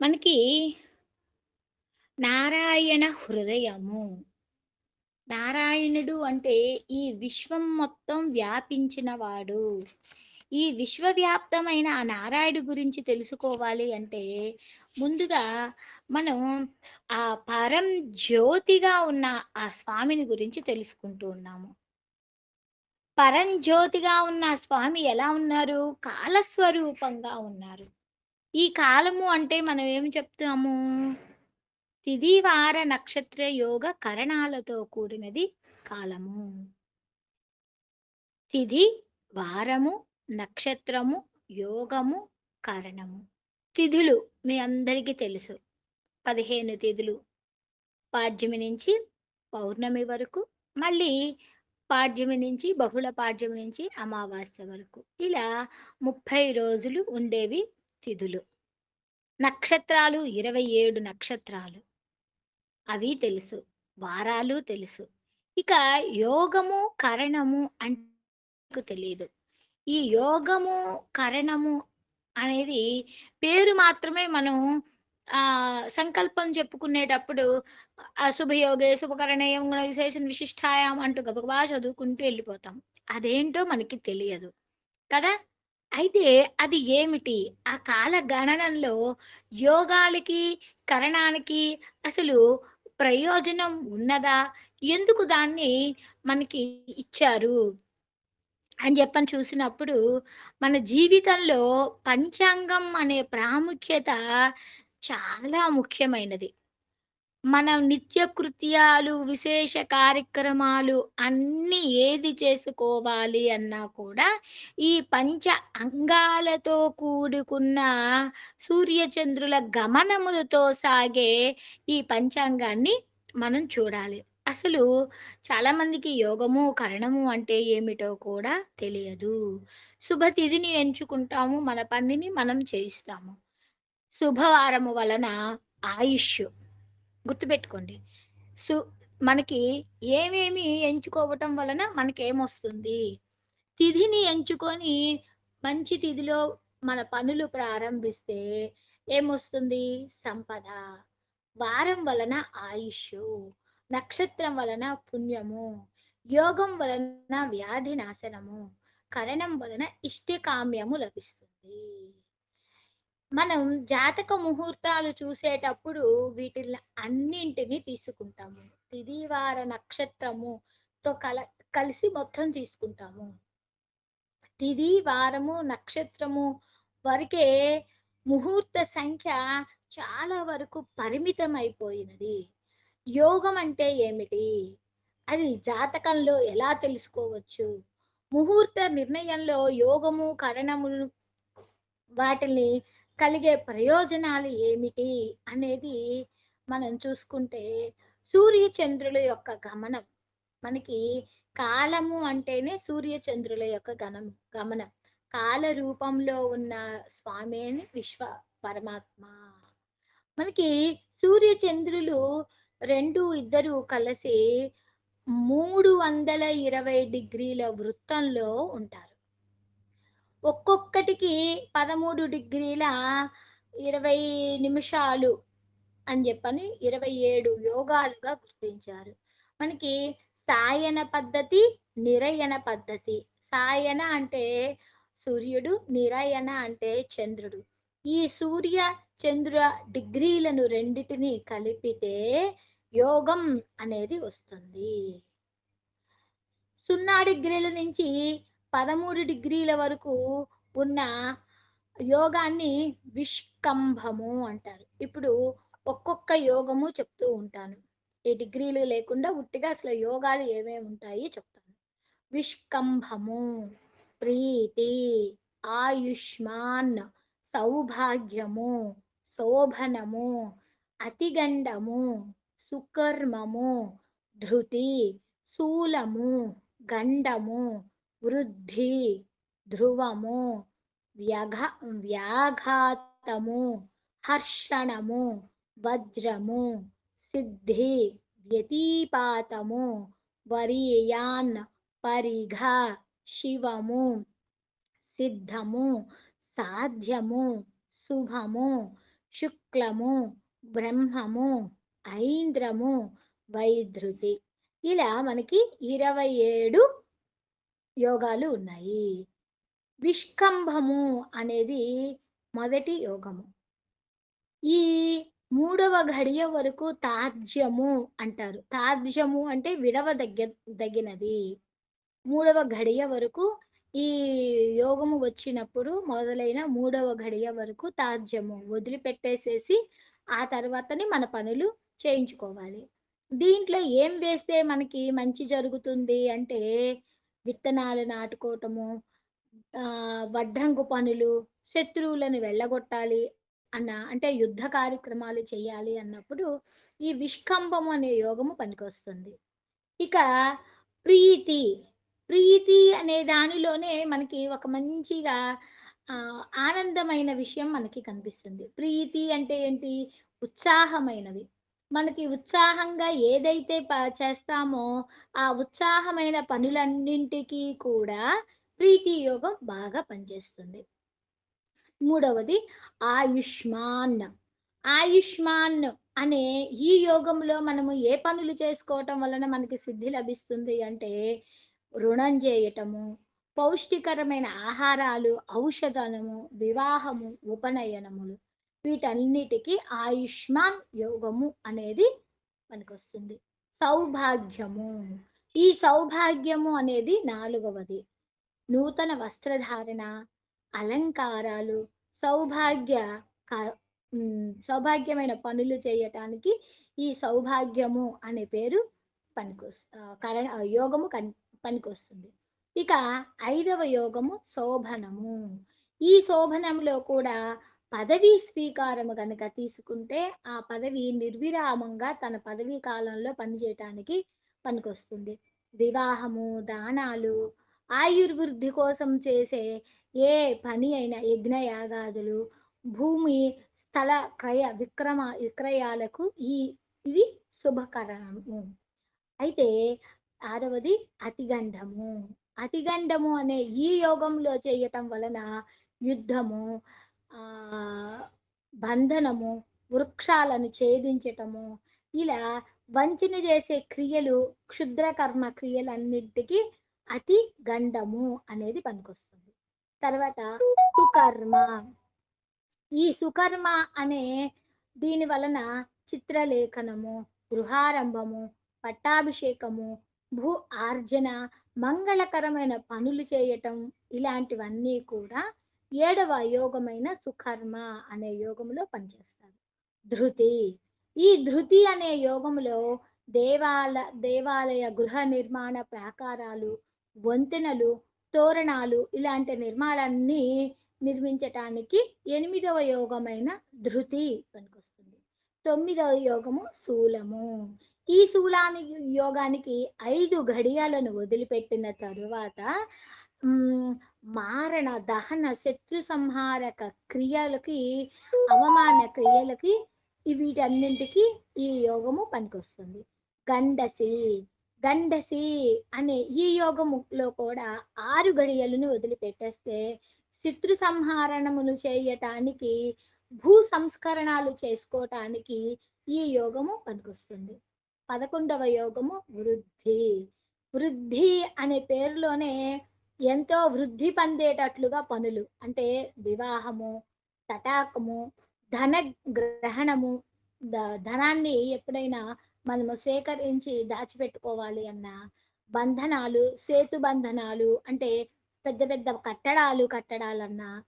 మనకి నారాయణ హృదయము. నారాయణుడు అంటే ఈ విశ్వం మొత్తం వ్యాపించినవాడు. ఈ విశ్వవ్యాప్తమైన ఆ నారాయణుడు గురించి తెలుసుకోవాలి అంటే, ముందుగా మనం ఆ పరం జ్యోతిగా ఉన్న ఆ స్వామిని గురించి తెలుసుకుంటూ ఉన్నాము. పరంజ్యోతిగా ఉన్న స్వామి ఎలా ఉన్నారు? కాలస్వరూపంగా ఉన్నారు. ఈ కాలము అంటే మనం ఏమి చెప్తాము? తిథి, వార, నక్షత్ర యోగ కరణాలతో కూడినది కాలము. తిథి, వారము, నక్షత్రము, యోగము, కరణము. తిథులు మీ అందరికీ తెలుసు. 15 తిథులు. పాడ్యమి నుంచి పౌర్ణమి వరకు, మళ్ళీ పాడ్యమి నుంచి బహుళ పాడ్యమి నుంచి అమావాస్య వరకు. ఇలా 30 రోజులు ఉండేవి తిథులు. నక్షత్రాలు 27 నక్షత్రాలు. అవి తెలుసు. వారాలు తెలుసు. ఇక యోగము, కరణము అంటే తెలియదు ఈ యోగము, కరణము అనేది పేరు మాత్రమే మనం ఆ సంకల్పం చెప్పుకునేటప్పుడు అశుభయోగే శుభకరణయం గుణ విశేషణ విశిష్టాయాం అంటూ గబగబా చదువుకుంటూ వెళ్ళిపోతాం. అదేంటో మనకి తెలియదు. కదా! అయితే అది ఏమిటి? ఆ కాల గణనంలో యోగాలకి, కరణానికి అసలు ప్రయోజనం ఉన్నదా? ఎందుకు దాన్ని మనకి ఇచ్చారు? అని చెప్పని చూసినప్పుడు, మన జీవితంలో పంచాంగం అనే ప్రాముఖ్యత చాలా ముఖ్యమైనది. మనం నిత్య కృత్యాలు, విశేష కార్యక్రమాలు అన్నీ ఏది చేసుకోవాలి అన్నా కూడా, ఈ పంచ అంగాలతో కూడుకున్న సూర్యచంద్రుల గమనములతో సాగే ఈ పంచాంగాన్ని మనం చూడాలి. అసలు చాలామందికి యోగము, కరణము అంటే ఏమిటో కూడా తెలియదు. శుభతిథిని ఎంచుకుంటాము. మన పనిని మనం చేయిస్తాము. శుభవారము వలన ఆయుష్. గుర్తుపెట్టుకోండి. సు మనకి ఏమేమి ఎంచుకోవటం వలన మనకేమొస్తుంది? తిథిని ఎంచుకొని మంచి తిథిలో మన పనులు ప్రారంభిస్తే ఏమొస్తుంది? సంపద. వారం వలన ఆయుష్ నక్షత్రం వలన పుణ్యము. యోగం వలన వ్యాధి నాశనము. కరణం వలన ఇష్టకామ్యము లభిస్తుంది. మనం జాతక ముహూర్తాలు చూసేటప్పుడు వీటిని అన్నింటిని తీసుకుంటాము. తిదివార నక్షత్రముతో కల కలిసి మొత్తం తీసుకుంటాము. తిది వారము, నక్షత్రము వరకే ముహూర్త సంఖ్య చాలా వరకు పరిమితం అయిపోయినది యోగం అంటే ఏమిటి? అది జాతకంలో ఎలా తెలుసుకోవచ్చు? ముహూర్త నిర్ణయంలో యోగము, కరణములు వాటిని కలిగే ప్రయోజనాలు ఏమిటి? అనేది మనం చూసుకుంటే, సూర్య చంద్రుల యొక్క గమనం. మనకి కాలము అంటేనే సూర్య చంద్రుల యొక్క గనం గమనం. కాల రూపంలో ఉన్న స్వామి అని విశ్వ పరమాత్మ. మనకి సూర్య చంద్రులు రెండు ఇద్దరు కలిసి 320 డిగ్రీల వృత్తంలో ఉంటారు. ఒక్కొక్కటికి 13 డిగ్రీల 20 నిమిషాలు అని చెప్పని 27 యోగాలుగా గుర్తించారు. మనకి సాయన పద్ధతి, నిరయన పద్ధతి. సాయన అంటే సూర్యుడు, నిరయన అంటే చంద్రుడు. ఈ సూర్య, చంద్ర డిగ్రీలను రెండిటిని కలిపితే యోగం అనేది వస్తుంది. సున్నా డిగ్రీల నుంచి 13 డిగ్రీల వరకు ఉన్న యోగాన్ని విష్కంభము అంటారు. ఇప్పుడు ఒక్కొక్క యోగము చెప్తూ ఉంటాను. ఈ డిగ్రీలు లేకుండా ఉట్టిగా అసలు యోగాలు ఏమేమి ఉంటాయి చెప్తాను. విష్కంభము, ప్రీతి, ఆయుష్మాన్, సౌభాగ్యము, శోభనము, అతిగండము, సుకర్మము, ధృతి, శూలము, గండము, వృద్ధి, ధ్రువము, వ్యఘ వ్యాఘాతము, హర్షణము, వజ్రము, సిద్ధి, వ్యతిపాతము, వరీయాన్, పరిఘ, శివము, సిద్ధము, సాధ్యము, శుభము, శుక్లము బ్రహ్మము ఐంద్రము వైధృతి. ఇలా మనకి ఇరవై ఏడు యోగాలు ఉన్నాయి. విష్కంభము అనేది మొదటి యోగము. ఈ మూడవ ఘడియ వరకు తాజ్యము అంటారు. తాజ్యము అంటే విడవ దగ్గ దగినది మూడవ ఘడియ వరకు ఈ యోగము వచ్చినప్పుడు మొదలైన మూడవ ఘడియ వరకు తాజ్యము వదిలిపెట్టేసేసి ఆ తర్వాతని మన పనులు చేయించుకోవాలి. దీంట్లో ఏం వేస్తే మనకి మంచి జరుగుతుంది అంటే విత్తనాలు నాటుకోవటము వడ్రంగు పనులు శత్రువులను వెళ్ళగొట్టాలి అన్న అంటే యుద్ధ కార్యక్రమాలు చేయాలి అన్నప్పుడు ఈ విష్కంభము అనే యోగము పనికొస్తుంది. ఇక ప్రీతి ప్రీతి అనే దానిలోనే మనకి ఒక మంచిగా ఆనందమైన విషయం మనకి కనిపిస్తుంది. ప్రీతి అంటే ఏంటి? ఉత్సాహమైనవి మనకి ఉత్సాహంగా ఏదైతే ప- చేస్తామో ఆ ఉత్సాహమైన పనులన్నింటికీ కూడా ప్రీతి యోగం బాగా పనిచేస్తుంది. మూడవది ఆయుష్మాన్. ఆయుష్మాన్ అనే ఈ యోగంలో మనము ఏ పనులు చేసుకోవటం వలన మనకి సిద్ధి లభిస్తుంది అంటే రుణం చేయటము పౌష్టికరమైన ఆహారాలు ఔషధము వివాహము ఉపనయనములు. వీటన్నిటికీ ఆయుష్మాన్ యోగము అనేది పనికొస్తుంది సౌభాగ్యము. ఈ సౌభాగ్యము అనేది నాలుగవది. నూతన వస్త్రధారణ అలంకారాలు సౌభాగ్య సౌభాగ్యమైన పనులు చేయటానికి ఈ సౌభాగ్యము అనే పేరు పనికొస్ కరణ యోగము కన్ పనికొస్తుంది. ఇక ఐదవ యోగము శోభనము. ఈ శోభనంలో కూడా పదవీ స్వీకారము కనుక తీసుకుంటే ఆ పదవి నిర్విరామంగా తన పదవీ కాలంలో పనిచేయటానికి పనికొస్తుంది. వివాహము దానాలు ఆయుర్వృద్ధి కోసం చేసే ఏ పని అయినా యజ్ఞయాగాదులు భూమి స్థల క్రయ విక్రమ విక్రయాలకు ఈ ఇది శుభకరణము. అయితే ఆరవది అతిగండము అతిగండము అనే ఈ యోగంలో చేయటం వలన యుద్ధము బంధనము వృక్షాలను ఛేదించటము ఇలా వంచన చేసే క్రియలు క్షుద్ర కర్మ క్రియలన్నింటికి అతి గండము అనేది పనికొస్తుంది. తర్వాత సుకర్మ. ఈ సుకర్మ అనే దీని వలన చిత్రలేఖనము గృహారంభము పట్టాభిషేకము భూ ఆర్జన మంగళకరమైన పనులు చేయటం ఇలాంటివన్నీ కూడా ఏడవ యోగమైన సుకర్మ అనే యోగములో పనిచేస్తారు ధృతి. ఈ ధృతి అనే యోగములో దేవాల దేవాలయ గృహ నిర్మాణ ప్రాకారాలు వంతెనలు తోరణాలు ఇలాంటి నిర్మాణాన్ని నిర్మించటానికి ఎనిమిదవ యోగమైన ధృతి పనికొస్తుంది. తొమ్మిదవ యోగము శూలము. ఈ శూలాని యోగానికి ఐదు ఘడియాలను వదిలిపెట్టిన తరువాత మారణ దహన శత్రు సంహారక క్రియలకి అవమాన క్రియలకి వీటన్నింటికి ఈ యోగము పనికొస్తుంది. గండసి గండసి అనే ఈ యోగములో కూడా ఆరు గడియలను వదిలిపెట్టేస్తే శత్రు సంహారణమును చేయటానికి భూ సంస్కరణాలు చేసుకోవటానికి ఈ యోగము పనికొస్తుంది. పదకొండవ యోగము వృద్ధి. వృద్ధి అనే పేరులోనే ఎంతో వృద్ధి పొందేటట్లుగా పనులు. అంటే వివాహము తటాకము ధన గ్రహణము ధనాన్ని ఎప్పుడైనా మనము సేకరించి దాచిపెట్టుకోవాలి అన్న బంధనాలు సేతు బంధనాలు అంటే పెద్ద పెద్ద కట్టడాలు కట్టడాలన్నా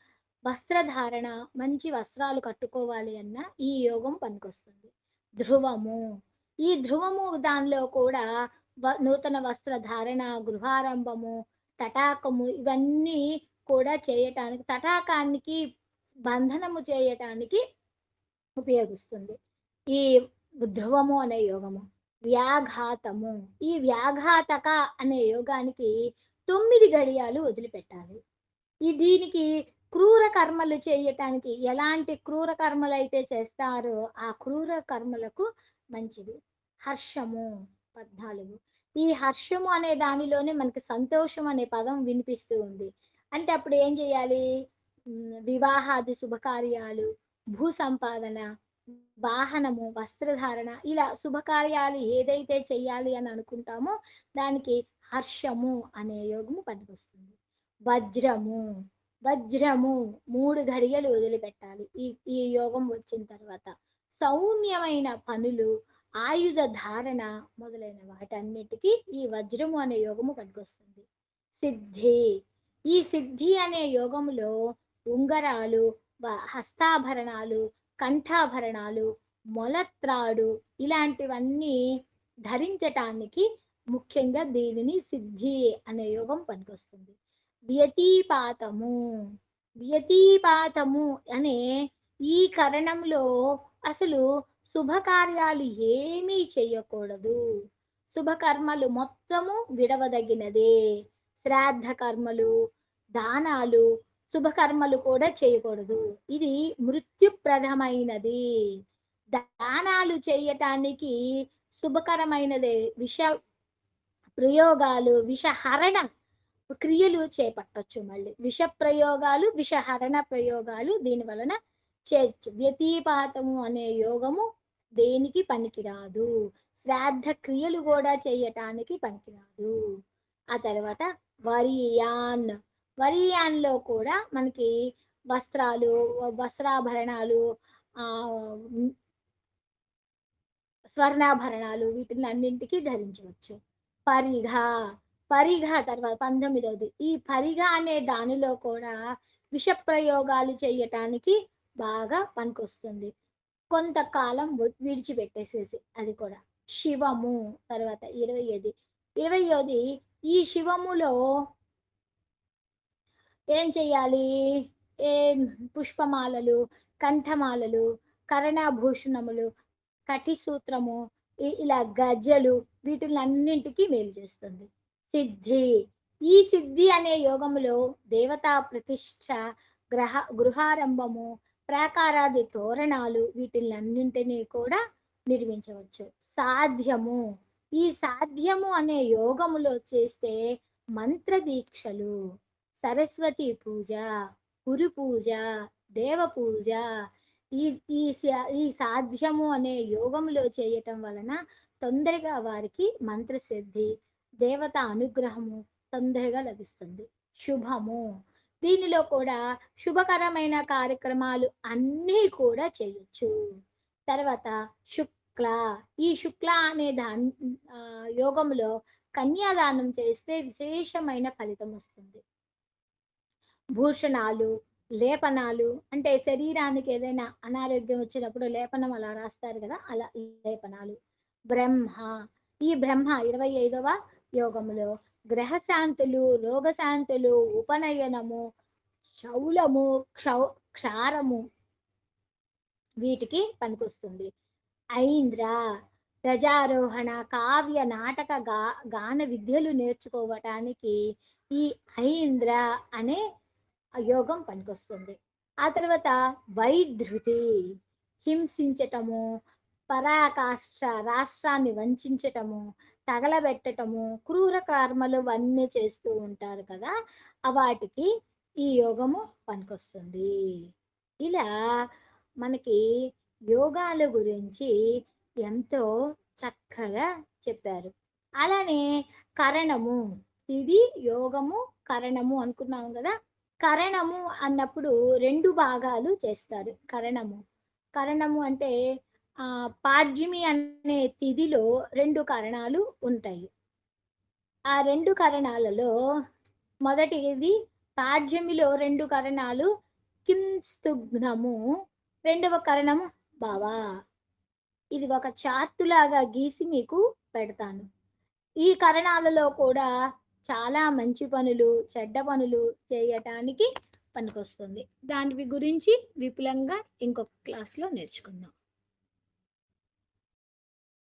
వస్త్రధారణ మంచి వస్త్రాలు కట్టుకోవాలి అన్న ఈ యోగం పనికొస్తుంది. ధ్రువము. ఈ ధ్రువము దానిలో కూడా వ- నూతన వస్త్రధారణ గృహారంభము తటాకము ఇవన్నీ కూడా చేయటానికి తటాకానికి బంధనము చేయటానికి ఉపయోగిస్తుంది. ఈ ధ్రువము అనే యోగము వ్యాఘాతము. ఈ వ్యాఘాతక అనే యోగానికి తొమ్మిది గడియాలు వదిలిపెట్టాలి. ఈ దీనికి క్రూర కర్మలు చేయటానికి ఎలాంటి క్రూర కర్మలు అయితే చేస్తారో ఆ క్రూర కర్మలకు మంచిది. హర్షము పద్నాలుగు. ఈ హర్షము అనే దానిలోనే మనకి సంతోషం అనే పదం వినిపిస్తూ ఉంది. అంటే అప్పుడు ఏం చేయాలి? వివాహాది శుభకార్యాలు భూ సంపాదన వాహనము వస్త్రధారణ ఇలా శుభకార్యాలు ఏదైతే చెయ్యాలి అని అనుకుంటామో దానికి హర్షము అనే యోగము పనికొస్తుంది. వజ్రము వజ్రము మూడు ఘడియలు వదిలిపెట్టాలి. ఈ ఈ యోగం వచ్చిన తర్వాత సౌమ్యమైన పనులు ఆయుధ ధారణ మొదలైన వాటన్నిటికీ ఈ వజ్రము అనే యోగము పనికొస్తుంది సిద్ధి. ఈ సిద్ధి అనే యోగములో ఉంగరాలు హస్తాభరణాలు కంఠాభరణాలు మొలత్రాడు ఇలాంటివన్నీ ధరించటానికి ముఖ్యంగా దీనిని సిద్ధి అనే యోగం పనికొస్తుంది. వ్యతిపాతము. వ్యతిపాతము అనే ఈ కరణంలో అసలు శుభకార్యాలు ఏమీ చేయకూడదు. శుభకర్మలు మొత్తము విడవదగినదే. శ్రాద్ధ కర్మలు దానాలు శుభకర్మలు కూడా చేయకూడదు. ఇది మృత్యుప్రదమైనది దానాలు చేయటానికి శుభకరమైనదే. విష ప్రయోగాలు విషహరణ క్రియలు చేపట్టొచ్చు మళ్ళీ. విష ప్రయోగాలు విషహరణ ప్రయోగాలు దీని వలన చర్చ్ వ్యతిపాతము అనే యోగము దేనికి పనికిరాదు. శ్రాద్ధ క్రియలు కూడా చేయటానికి పనికిరాదు. ఆ తర్వాత వరియాన్ వరియాన్లో కూడా మనకి వస్త్రాలు వస్త్రాభరణాలు ఆ స్వర్ణాభరణాలు వీటిని అన్నింటికి ధరించవచ్చు. పరిఘ పరిఘ తర్వాత పంతొమ్మిదవది ఈ పరిఘ అనే దానిలో కూడా విష ప్రయోగాలు చేయటానికి బాగా పనికొస్తుంది. కొంతకాలం విడిచిపెట్టేసేసి అది కూడా. శివము తర్వాత ఇరవై ఐదు. ఇరవయోది ఈ శివములో ఏం చెయ్యాలి? ఏ పుష్పమాలలు కంఠమాలలు కరణాభూషణములు కటిసూత్రము ఇ- ఇలా గజ్జలు వీటిని అన్నింటికి మేలు చేస్తుంది. సిద్ధి. ఈ సిద్ధి అనే యోగములో దేవతా ప్రతిష్ట గ్రహ గృహారంభము ప్రాకారాది తోరణాలు వీటిలన్నింటినీ కూడా నిర్మించవచ్చు. సాధ్యము. ఈ సాధ్యము అనే యోగములో చేస్తే మంత్ర దీక్షలు సరస్వతి పూజ గురు పూజ దేవ పూజ ఈ ఈ సా- ఈ సాధ్యము అనే యోగములో చేయటం వలన తొందరగా వారికి మంత్రసిద్ధి దేవత అనుగ్రహము తొందరగా లభిస్తుంది. శుభము. దీనిలో కూడా శుభకరమైన కార్యక్రమాలు అన్నీ కూడా చేయొచ్చు. తర్వాత శుక్ల. ఈ శుక్ల అనే దా యోగంలో కన్యాదానం చేస్తే విశేషమైన ఫలితం వస్తుంది. భూషణాలు లేపనాలు అంటే శరీరానికి ఏదైనా అనారోగ్యం వచ్చినప్పుడు లేపనం అలా రాస్తారు కదా అలా లేపనాలు. బ్రహ్మ. ఈ బ్రహ్మ ఇరవై ఐదవ యోగములో గ్రహశాంతులు రోగశాంతులు ఉపనయనము శౌలము క్షౌ క్షారము వీటికి పనికొస్తుంది. ఐంద్ర గజారోహణ కావ్య నాటక గా గాన విద్యలు నేర్చుకోవటానికి ఈ ఐంద్ర అనే యోగం పనికొస్తుంది. ఆ తర్వాత వైధృతి హింసించటము పరాకాష్ట రాష్ట్రాన్ని వంచటము తగలబెట్టటము క్రూర కర్మలు అన్నీ చేస్తూ ఉంటారు కదా వాటికి ఈ యోగము పనికొస్తుంది. ఇలా మనకి యోగాల గురించి ఎంతో చక్కగా చెప్పారు. అలానే కరణము ఇది యోగము కరణము అనుకున్నాం కదా కరణము అన్నప్పుడు రెండు భాగాలు చేస్తారు. కరణము కరణము అంటే పాడ్యమి అనే తిథిలో రెండు కరణాలు ఉంటాయి. ఆ రెండు కరణాలలో మొదటిది పాడ్యమిలో రెండు కరణాలు కింస్తుఘ్నము రెండవ కరణము బావా. ఇది ఒక చార్టు లాగా గీసి మీకు పెడతాను. ఈ కరణాలలో కూడా చాలా మంచి పనులు చెడ్డ పనులు చేయటానికి పనికొస్తుంది. దాని గురించి విపులంగా ఇంకొక క్లాస్లో నేర్చుకుందాం.